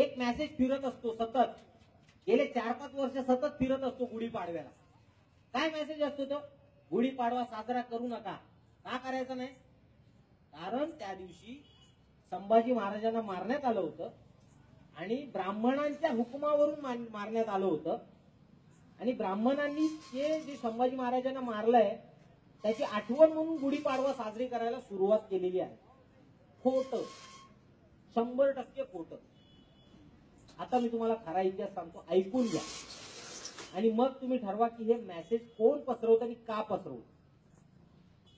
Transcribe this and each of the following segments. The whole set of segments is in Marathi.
एक मेसेज फिरत असतो सतत. गेले चार पाच वर्ष सतत फिरत असतो गुढीपाडव्याला काय मेसेज असतो तो? गुढीपाडवा साजरा करू नका. का करायचा नाही? कारण त्या दिवशी संभाजी महाराजांना मारण्यात आलं होतं आणि ब्राह्मणांच्या हुकुमावरून मारण्यात आलं होतं. आणि ब्राह्मणांनी ते जे संभाजी महाराजांना मारलंय त्याची आठवण म्हणून गुढीपाडवा साजरी करायला सुरुवात केलेली आहे. खोट. शंभर टक्के खोटं. आता मी तुम्हाला खरा इतिहास सांगतो ऐकून घ्या. आणि मग तुम्ही ठरवा की हे मेसेज कोण पसरवतं आणि का पसरवत.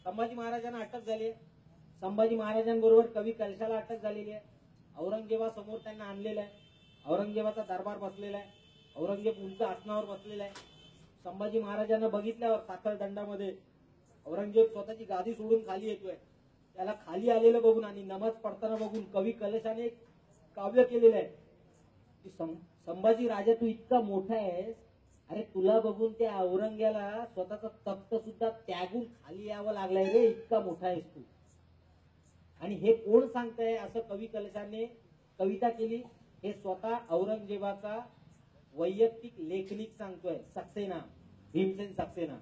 संभाजी महाराजांना अटक झाली आहे. संभाजी महाराजांबरोबर कवी कलशाला अटक झालेली आहे. औरंगजेबासमोर त्यांना आणलेलं आहे. औरंगजेबाचा दरबार बसलेला आहे. औरंगजेब उंच आसनावर बसलेला आहे. संभाजी महाराजांना बघितल्यावर साखर दंडामध्ये औरंगजेब स्वतःची गादी सोडून खाली येतोय. त्याला खाली आलेलं बघून आणि नमाज पडताना बघून कवी कलशाने एक काव्य केलेलं आहे. संभाजी राजा तू इतका मोठा आहेस. अरे तुला बघून त्या औरंग्याला स्वतःचा तख्त सुद्धा त्यागून खाली यावं लागलाय रे इतका मोठा आहेस तू. आणि हे कोण सांगताय असं कवी कलशाने कविता केली? हे स्वतः औरंगजेबाचा वैयक्तिक लेखनिक सांगतोय सक्सेना भीमसेन सक्सेना.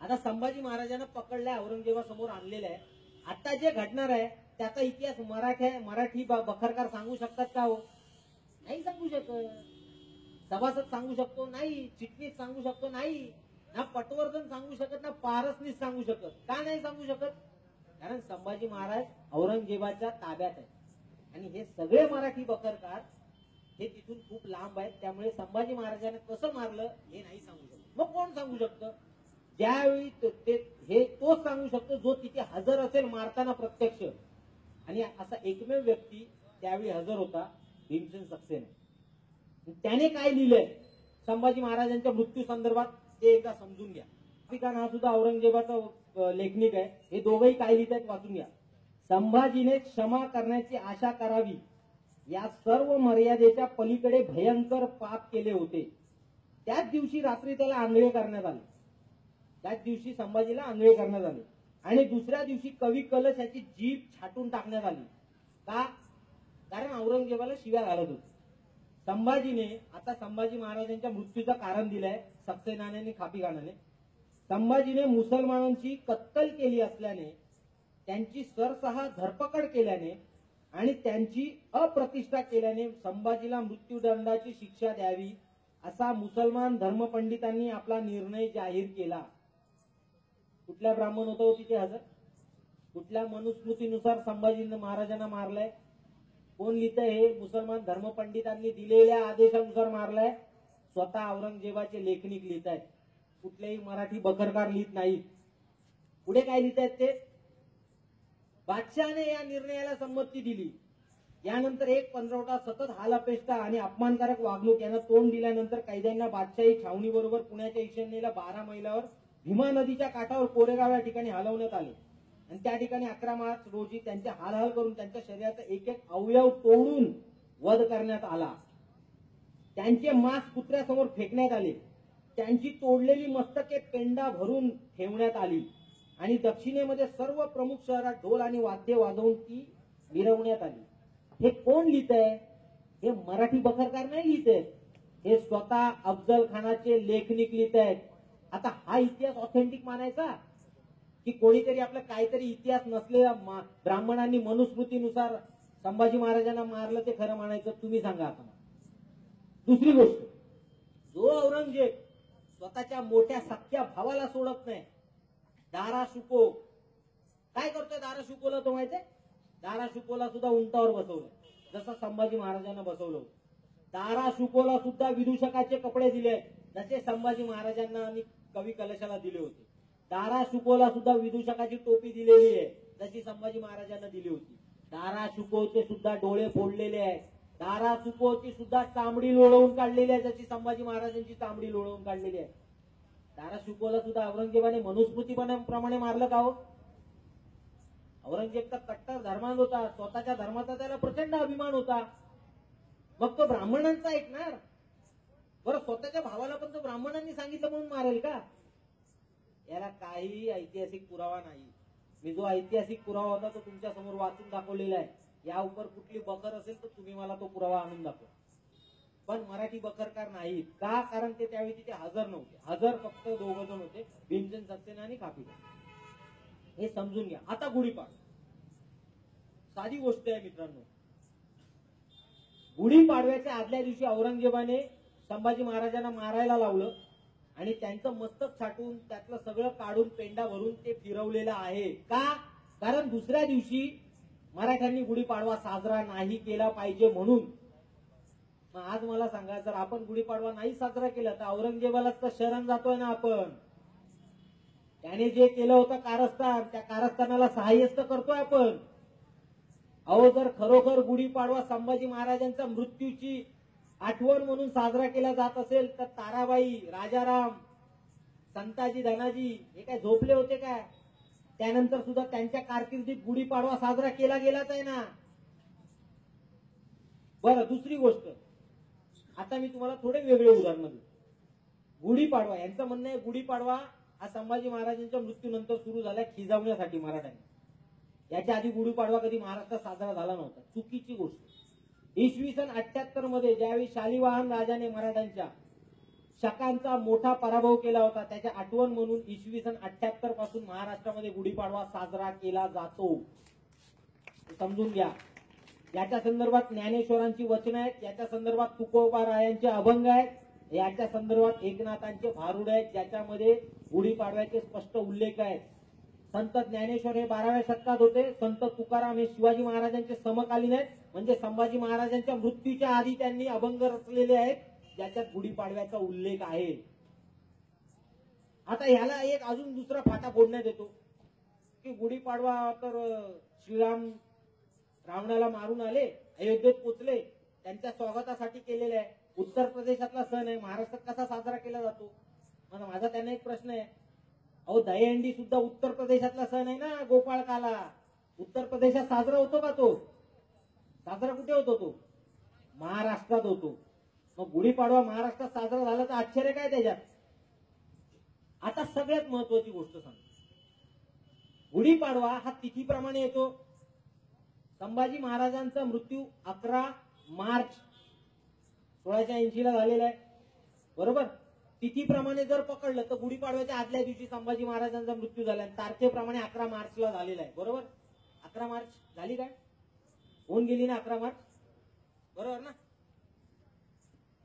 आता संभाजी महाराजांना पकडलाय औरंगजेबासमोर आणलेलं आहे आता जे घडणार आहे त्याचा इतिहास मराठी मराठी बखरकार सांगू शकतात का हो? नाही सांगू शकत. सभासद सांगू शकतो नाही चिटणीस सांगू शकतो नाही ना पटवर्धन सांगू शकत ना पारसनीस सांगू शकत. का नाही सांगू शकत? कारण संभाजी महाराज औरंगजेबाच्या ताब्यात आहे आणि हे सगळे मराठी बकरकार हे तिथून खूप लांब आहेत. त्यामुळे संभाजी महाराजांना कसं मारलं हे नाही सांगू शकत. मग कोण सांगू शकतं? ज्यावेळी ते हे तोच सांगू शकतो जो तिथे हजर असेल मारताना प्रत्यक्ष. आणि असा एकमेव व्यक्ती त्यावेळी हजर होता. भीमसेन सक्सेना. त्याने काय लिहिलंय? संभाजी महाराजांच्या मृत्यू संदर्भात ते एकदा समजून घ्या. पिकान हा सुद्धा औरंगजेबाचा लेखनिक आहे. हे दोघंही काय लिहित आहेत वाचून घ्या. संभाजीने क्षमा करण्याची आशा करावी. या सर्व मर्यादेच्या पलीकडे भयंकर पाप केले होते. त्याच दिवशी रात्री त्याला आंधळे करण्यात आले. त्याच दिवशी संभाजीला आंधळे करण्यात आले. आणि दुसऱ्या दिवशी कवी कलश याची जीभ छाटून टाकण्यात आली. का? औरंगजेबाला शिव्या घालत होते. संभाजीने आता संभाजी महाराजांच्या मृत्यूचं कारण दिलंय सक्सेनाने आणि खापीखानाने संभाजीने मुसलमानांची कत्तल केली असल्याने त्यांची सरसहा धरपकड केल्याने आणि त्यांची अप्रतिष्ठा केल्याने संभाजीला मृत्यूदंडाची शिक्षा द्यावी असा मुसलमान धर्मपंडितांनी आपला निर्णय जाहीर केला. कुठल्या ब्राह्मण होतो हो तिथे हजर? कुठल्या मनुस्मृतीनुसार संभाजी महाराजांना मारलंय? कोण लिहितंय हे? मुसलमान धर्मपंडितांनी दिलेल्या आदेशानुसार मारलाय. स्वतः औरंगजेबाचे लेखनिक लिहित आहेत कुठलेही मराठी बखरकार लिहित नाहीत पुढे काय लिहित आहेत ते? बादशहाने या निर्णयाला संमती दिली. यानंतर एक पंधरवटा सतत हालापेष्टा आणि अपमानकारक वागणूक यांना तोंड दिल्यानंतर कैद्यांना बादशाही छावणी बरोबर पुण्याच्या ईशान्येला बारा मैलावर भीमा नदीच्या काठावर कोरेगाव या ठिकाणी हलवण्यात आले. आणि त्या ठिकाणी अकरा मार्च रोजी त्यांचे हालहाल करून त्यांच्या शरीराचा एक एक अवयव तोडून वध करण्यात आला. त्यांचे मांस कुत्र्यासमोर फेकण्यात आले. त्यांची तोडलेली मस्तके पेंडा भरून ठेवण्यात आली. आणि दक्षिणेमध्ये सर्व प्रमुख शहरात ढोल आणि वाद्य वाजवून ती मिरवण्यात आली. हे कोण लिहित आहे? हे मराठी बखरकार नाही लिहित आहे हे स्वतः अफजल खानाचे लेखनिक लिहित आहेत. आता हा इतिहास ऑथेंटिक मानायचा? की कोणीतरी आपला काहीतरी इतिहास नसलेला मा- ब्राह्मणांनी मनुस्मृतीनुसार संभाजी महाराजांना मारलं ते खरं मानायचं तुम्ही सांगा आता दुसरी गोष्ट जो औरंगजेब स्वतःच्या मोठ्या सख्या भावाला सोडत नाही दारा शुको काय करतोय दारा शुकोला तो माहितीये? दारा शुकोला सुद्धा उंटावर बसवलं जसं संभाजी महाराजांना बसवलं दारा शुकोला सुद्धा विदूषकाचे कपडे दिले. जसे संभाजी महाराजांना आणि कवी कलशाला दिले होते. दारा शुकोला सुद्धा विदूषकाची टोपी दिलेली आहे. जशी संभाजी महाराजांना दिली होती. दारा शुकोचे सुद्धा डोळे फोडलेले आहेत. दारा शुकोची सुद्धा चामडी लोळवून काढलेली आहे. जशी संभाजी महाराजांची चांबडी लोळवून काढलेली आहे. दारा शुकोला सुद्धा औरंगजेबाने मनुस्मृती प्रमाणे मारलं का हो? औरंगजेबचा कट्टर धर्मान होता. स्वतःच्या धर्माचा त्याला प्रचंड अभिमान होता. मग तो ब्राह्मणांचा ऐकणार? बरं स्वतःच्या भावाला पण तो ब्राह्मणांनी सांगितलं म्हणून मारेल का? याला काही ऐतिहासिक पुरावा नाही. मी जो ऐतिहासिक पुरावा होता तो तुमच्यासमोर वाचून दाखवलेला आहे. या उपर कुठली बकर असेल तर तुम्ही मला तो पुरावा आणून दाखवा. पण मराठी बकरकार नाहीत. का? कारण ते त्यावेळी तिथे हजर नव्हते. हजर फक्त दोघ जण होते. भीमसेन सक्सेना आणि कापीकर हे समजून घ्या. आता गुढीपाडवा साधी गोष्ट आहे मित्रांनो. गुढीपाडव्याच्या आदल्या दिवशी औरंगजेबाने संभाजी महाराजांना मारायला लावलं. आणि त्यांचं मस्तक छाटून त्यातलं सगळं काढून पेंडा भरून ते फिरवलेलं आहे. का? कारण दुसऱ्या दिवशी मराठ्यांनी गुढीपाडवा साजरा नाही केला पाहिजे म्हणून. मग आज मला सांगा जर आपण गुढीपाडवा नाही साजरा केला तर औरंगजेबालाच तर शरण जातोय ना आपण. त्याने जे केलं होतं कारस्थान त्या कारस्थानाला सहाय्यच तर करतोय आपण. अहो जर खरोखर गुढीपाडवा संभाजी महाराजांच्या मृत्यूची आठवण म्हणून साजरा केला जात असेल तर ताराबाई राजाराम संताजी धनाजी हे काय झोपले होते काय? त्यानंतर सुद्धा त्यांच्या कारकिर्दीत गुढीपाडवा साजरा केला गेलाच आहे ना. बरं दुसरी गोष्ट. आता मी तुम्हाला थोडे वेगळे उदाहरण देतो. गुढीपाडवा यांचं म्हणणं आहे गुढीपाडवा हा संभाजी महाराजांच्या मृत्यूनंतर सुरू झाला खिजावण्यासाठी मराठ्यांनी. याच्या आधी गुढीपाडवा कधी महाराष्ट्रात साजरा झाला नव्हता. चुकीची गोष्ट. इसवी सन अठ्याहत्तरमध्ये ज्यावेळी शालिवाहन राजाने मराठ्यांच्या शकांचा मोठा पराभव केला होता त्याच्या आठवण म्हणून इसवी सन अठ्याहत्तरपासून महाराष्ट्रामध्ये गुढीपाडवा साजरा केला जातो. समजून घ्या. याच्या संदर्भात ज्ञानेश्वरांची वचन आहेत याच्या संदर्भात तुकोबा रायांचे अभंग आहेत याच्या संदर्भात एकनाथांचे भारुड आहेत ज्याच्यामध्ये गुढीपाडव्याचे स्पष्ट उल्लेख आहेत. संत ज्ञानेश्वर हे बाराव्या शतकात होते संत तुकाराम हे शिवाजी महाराजांचे समकालीन आहेत म्हणजे संभाजी महाराजांच्या मृत्यूच्या आधी त्यांनी अभंग रचलेले आहेत ज्याच्यात गुढीपाडव्याचा उल्लेख आहे. आता ह्याला एक अजून दुसरा फाटा फोडण्यात येतो. की गुढीपाडवा तर श्रीराम रावणाला मारून आले अयोध्येत पोचले त्यांच्या स्वागतासाठी केलेले आहे. उत्तर प्रदेशातला सण आहे महाराष्ट्रात कसा साजरा केला जातो? माझा माझा त्यांना एक प्रश्न आहे. अहो दहीहंडी सुद्धा उत्तर प्रदेशातला सण आहे ना गोपाळकाला? उत्तर प्रदेशात साजरा होतो का तो? साजरा कुठे होतो तो? महाराष्ट्रात होतो. मग गुढीपाडवा महाराष्ट्रात साजरा झाला तर आश्चर्य काय त्याच्यात? आता सगळ्यात महत्वाची गोष्ट सांग गुढीपाडवा हा तिथीप्रमाणे येतो. संभाजी महाराजांचा मृत्यू अकरा मार्च सोळाशे ऐंशीला झालेला आहे. बरोबर? तिथीप्रमाणे जर पकडलं तर गुढीपाडव्याच्या आदल्या दिवशी संभाजी महाराजांचा मृत्यू झाला आणि तारखेप्रमाणे अकरा मार्चला झालेला आहे. बरोबर? अकरा मार्च झाली काय? होऊन गेली ना अकरा मार्च? बरोबर ना?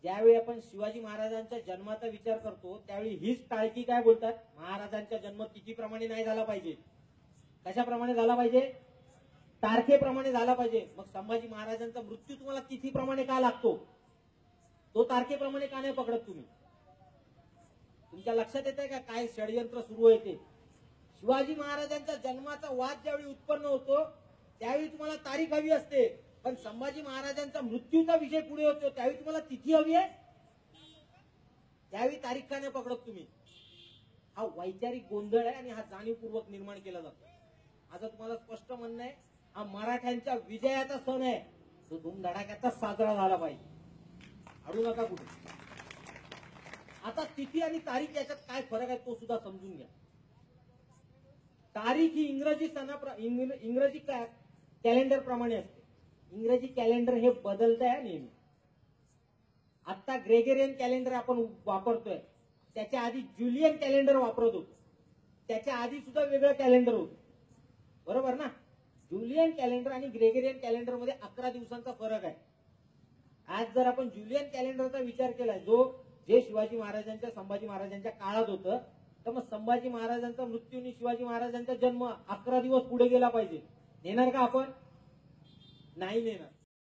ज्यावेळी आपण शिवाजी महाराजांच्या जन्माचा विचार करतो त्यावेळी हीच टाळकी काय बोलतात? महाराजांचा जन्म तिथीप्रमाणे नाही झाला पाहिजे. कशाप्रमाणे झाला पाहिजे? तारखेप्रमाणे झाला पाहिजे. मग संभाजी महाराजांचा मृत्यू तुम्हाला तिथीप्रमाणे का लागतो? तो तारखेप्रमाणे का नाही पकडत तुम्ही? तुमच्या लक्षात येत का? काय षडयंत्र सुरू आहे ते? शिवाजी महाराजांच्या जन्माचा वाद ज्यावेळी उत्पन्न होतो त्यावेळी तुम्हाला तारीख हवी असते. पण संभाजी महाराजांचा मृत्यूचा विषय पुढे होतो त्यावेळी तुम्हाला तिथी हवी आहे? त्यावेळी तारीख का नाही पकडत तुम्ही? हा वैचारिक गोंधळ आहे आणि हा जाणीवपूर्वक निर्माण केला जातो. आता तुम्हाला स्पष्ट म्हणणं आहे हा मराठ्यांच्या विजयाचा सण आहे. तो धूमधडाक्याचा साजरा झाला पाहिजे. अडू नका कुठे. आता तिथी आणि तारीख याच्यात काय फरक आहे तो सुद्धा समजून घ्या. तारीख ही इंग्रजी सणा इंग्रजी इंग्रजी कॅलेंडर प्रमाणे असते. इंग्रजी कॅलेंडर हे बदलत आहे नेहमी. आता ग्रेगेरियन कॅलेंडर आपण वापरतोय. त्याच्या आधी ज्युलियन कॅलेंडर वापरत होतो. त्याच्या आधी सुद्धा वेगळं कॅलेंडर होतं. बरोबर ना? ज्युलियन कॅलेंडर आणि ग्रेगेरियन कॅलेंडरमध्ये अकरा दिवसांचा फरक आहे. आज जर आपण ज्युलियन कॅलेंडरचा विचार केला जो जे शिवाजी महाराजांच्या संभाजी महाराजांच्या काळात होतं तर मग संभाजी महाराजांचा मृत्यू आणि शिवाजी महाराजांचा जन्म अकरा दिवस पुढे गेला पाहिजे. देणार का आपण? नाही देणार